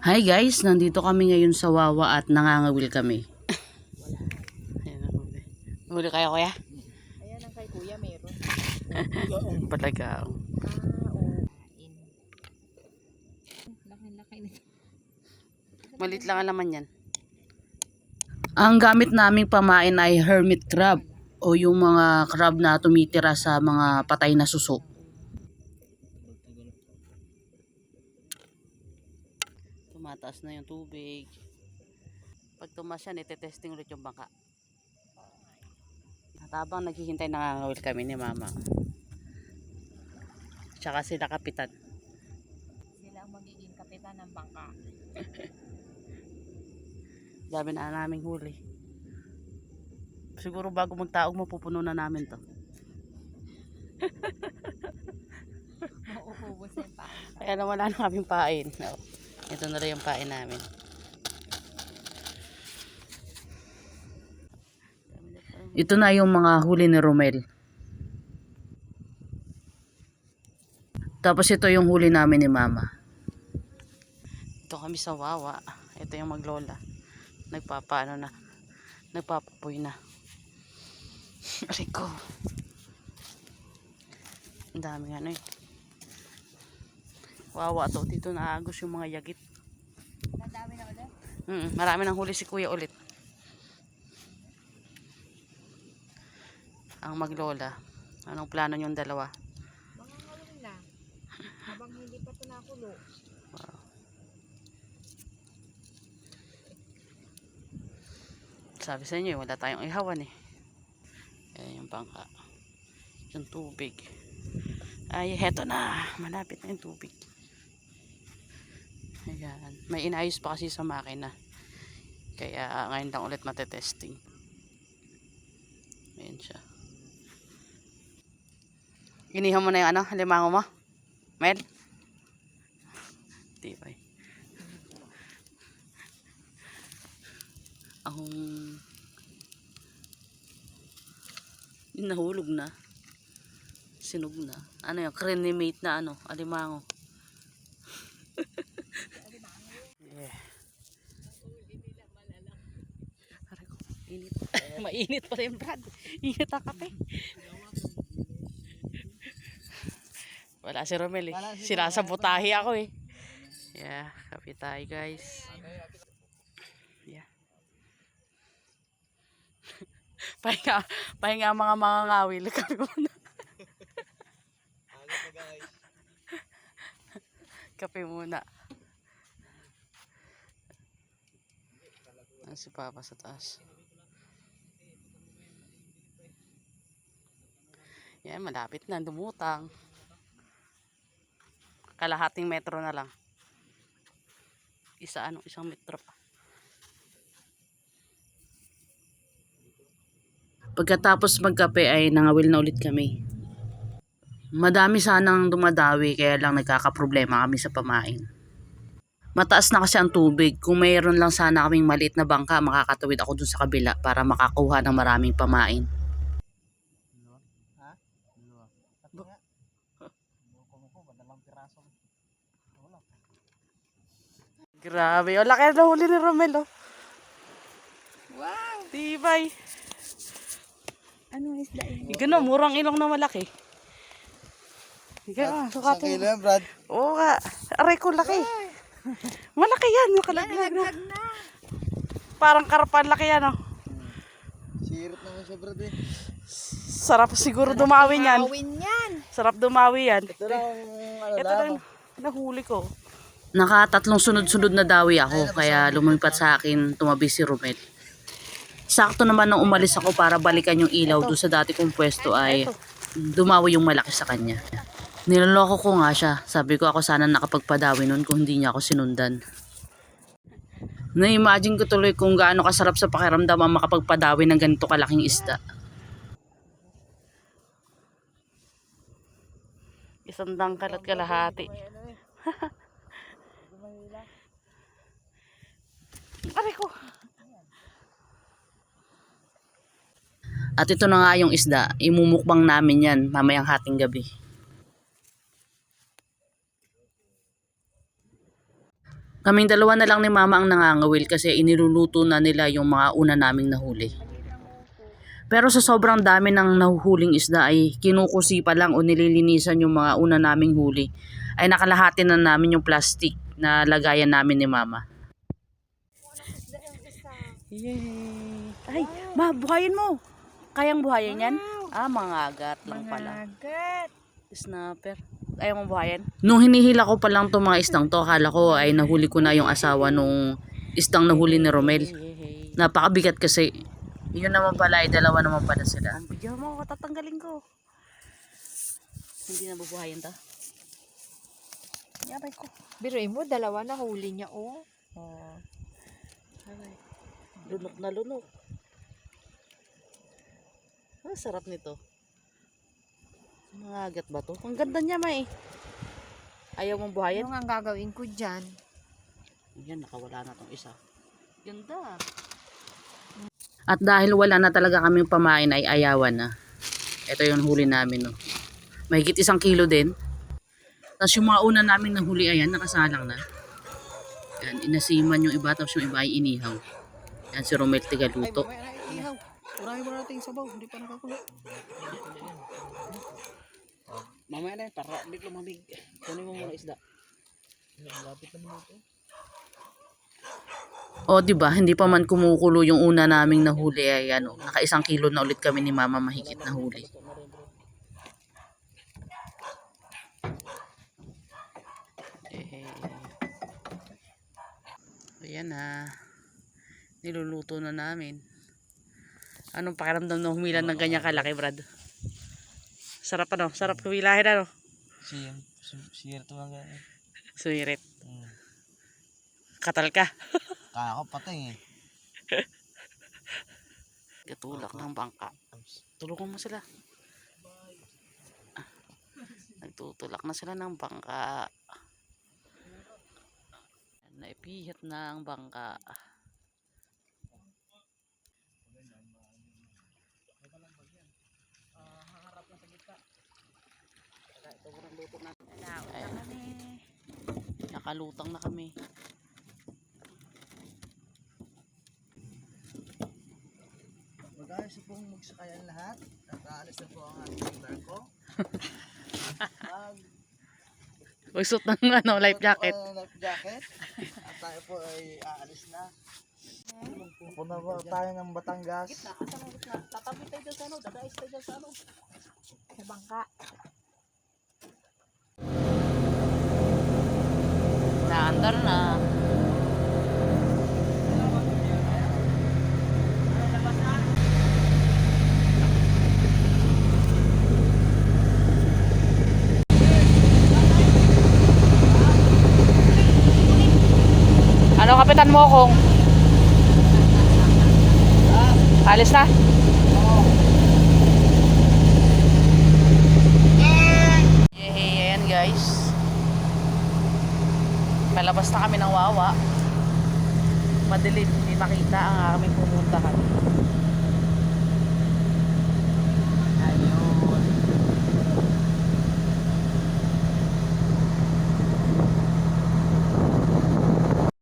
Hi guys, nandito kami ngayon sa Wawa at nangangawil kami. Huli. Kayo kuya? Ayan ang kay kuya meron. Laki-laki nito. Malit lang ang laman yan. Ang gamit naming pamain ay hermit crab o yung mga crab na tumitira sa mga patay na suso. Tumataas na yung tubig. Pag tumas yan, itetesting ulit yung bangka. At habang naghihintay, nangangawil kami ni mama. Tsaka sila kapitan. Sila ang magiging kapitan ng bangka. Dami na naming huli. Siguro bago magtaog mapupuno na namin to. Mauubos yung paa. Kaya na wala na kaming pain. Oh, ito na rin yung pain namin. Ito na yung mga huli ni Romel. Tapos ito yung huli namin ni Mama. Ito kami sa Wawa. Ito yung maglola. Nagpapaano na. Nagpapapoy na. Rico. Ang daming ano eh. Wawa to. Dito naagos yung mga yagit. Nadami na ulit. Mm, marami nang huli si kuya ulit. Ang maglola. Anong plano yung dalawa? Mga ngawin na. Habang hindi pa ito nakulo. Sabi sa inyo, eh, wala tayong ihawan eh. Ayan yung bangka. Yung tubig. Ay, heto na. Malapit na yung tubig. Ayan. May inayos pa kasi sa makina. Kaya ngayon lang ulit matetesting. Ayan siya. Inihaw mo na yung ano, limango mo? Mel? Di ba Yung nahulog na. Sinog na. Ano yung crenimate na ano, alimango. yeah. Aray ko, init. Mainit pa rin, Brad. Init ang kape. Wala si Romel eh. Sinasabotahe ako eh. Yeah, kape tayo guys. Yeah. pahinga, pahinga mga mga ngawil. Kami muna. Kape muna. Ang si Papa sa taas. Yan, malapit na. Dumutang. Kalahating metro na lang. Isa, ano, isang metro pa. Pagkatapos magkape ay nangawil na ulit kami. Madami sanang dumadawi kaya lang nagkakaproblema kami sa pamain. Mataas na kasi ang tubig. Kung mayroon lang sana kaming maliit na bangka, makakatawid ako dun sa kabila para makakuha ng maraming pamain. Grabe. O, laki na huli ni Romel, oh. Wow! Tibay. Anong isda yun? Gano, murang ilong na malaki. Ika, Isang sukatin kilo mo. yan, Brad. Oo nga. Aray ko, laki. Malaki yan. Nakalaglag na. Parang karapan laki yan, oh. Sirot naman siya, Brad eh. Sarap siguro dumawi yan. Awin yan! Sarap dumawi yan. Ito lang, ano Ito lang. lang, nahuli ko. Nakatatlong sunod-sunod na dawi ako, kaya lumipat sa akin, tumabi si Romel. Sakto naman nung umalis ako para balikan yung ilaw doon sa dati kong pwesto ay dumawi yung malaki sa kanya. Niloloko ko nga siya. Sabi ko ako sana nakapagpadawi nun kung hindi niya ako sinundan. Na-imagine ko tuloy kung gaano kasarap sa pakiramdam ang makapagpadawi ng ganito kalaking isda. Isang dangkal at kalahati. Aray ko. At ito na nga yung isda. Imumukbang namin yan mamayang hating gabi. Kaming dalawa na lang ni mama ang nangangawil kasi iniluluto na nila yung mga una naming nahuli. Pero sa sobrang dami ng nahuhuling isda ay kinukusi pa lang o nililinisan yung mga una naming huli ay nakalahati na namin yung plastic na lagayan namin ni mama. Yay! Ay, ma, buhayin mo. Kayang buhayin yan? Ah, mga agat lang pala. Mangagat. Snapper. Ayaw mong buhayin? Nung hinihila ko pa lang itong mga istang to, akala ko ay nahuli ko na yung asawa nung istang nahuli ni Romel. Napakabigat kasi. Yun naman pala ay dalawa naman pala sila. Ang bigyan mo tatanggalin ko. Hindi na bubuhayin to. Yabay ko. Biruin mo, dalawa na huli niya, oh. Oh. Lunok na lunok. Ang sarap nito. Mga agat ba to? Ang ganda niya, may. Ayaw mong buhayin? Ano nga ang gagawin ko dyan? Yan, nakawala na tong isa. Ganda. At dahil wala na talaga kaming pamain ay ayawan na. Ito yung huli namin, no. Mahigit isang kilo din. Tapos yung mga una namin na huli, ayan, nakasalang na. Yan, inasiman yung iba, tapos yung iba ay inihaw. Yan, si Romel Tigaluto. Ihaw. Marami ba nating sabaw? Hindi pa nakakulo. Mamaya na yun, para hindi lumamig. Kunin mo muna isda. Lapit naman ito. O, di ba hindi pa man kumukulo yung una naming nahuli ay ano, naka isang kilo na ulit kami ni Mama mahigit na huli. Eh, ayan na. Niluluto na namin. Anong pakiramdam na humilan ng ganyan kalaki, Brad? Sarap ano? Sarap kumilahin ano? Siyem. Ito mga ganyan. Sumirit. Hmm. Katal ka. Kaya ko patay eh. Katulak ng bangka. Tulungan mo sila. Nagtutulak na sila ng bangka. Naipihat na ang bangka. Ayan. Nakalutang na kami. Mag-ayos na pong magsakayan lahat. At aalis na po ang ating barko. Mag Magsuot ng ano, life jacket. Mag- life jacket. At tayo po ay aalis na. Pupunta po tayo ng Batangas. Tatabi tayo dyan sa ano, dadais tayo dyan sa ano. Sa bangka. Naandar na. Ano kapitan mo kung? Alis na? Palabas na kami ng Wawa. Madilim, hindi makita ang aming pumuntahan.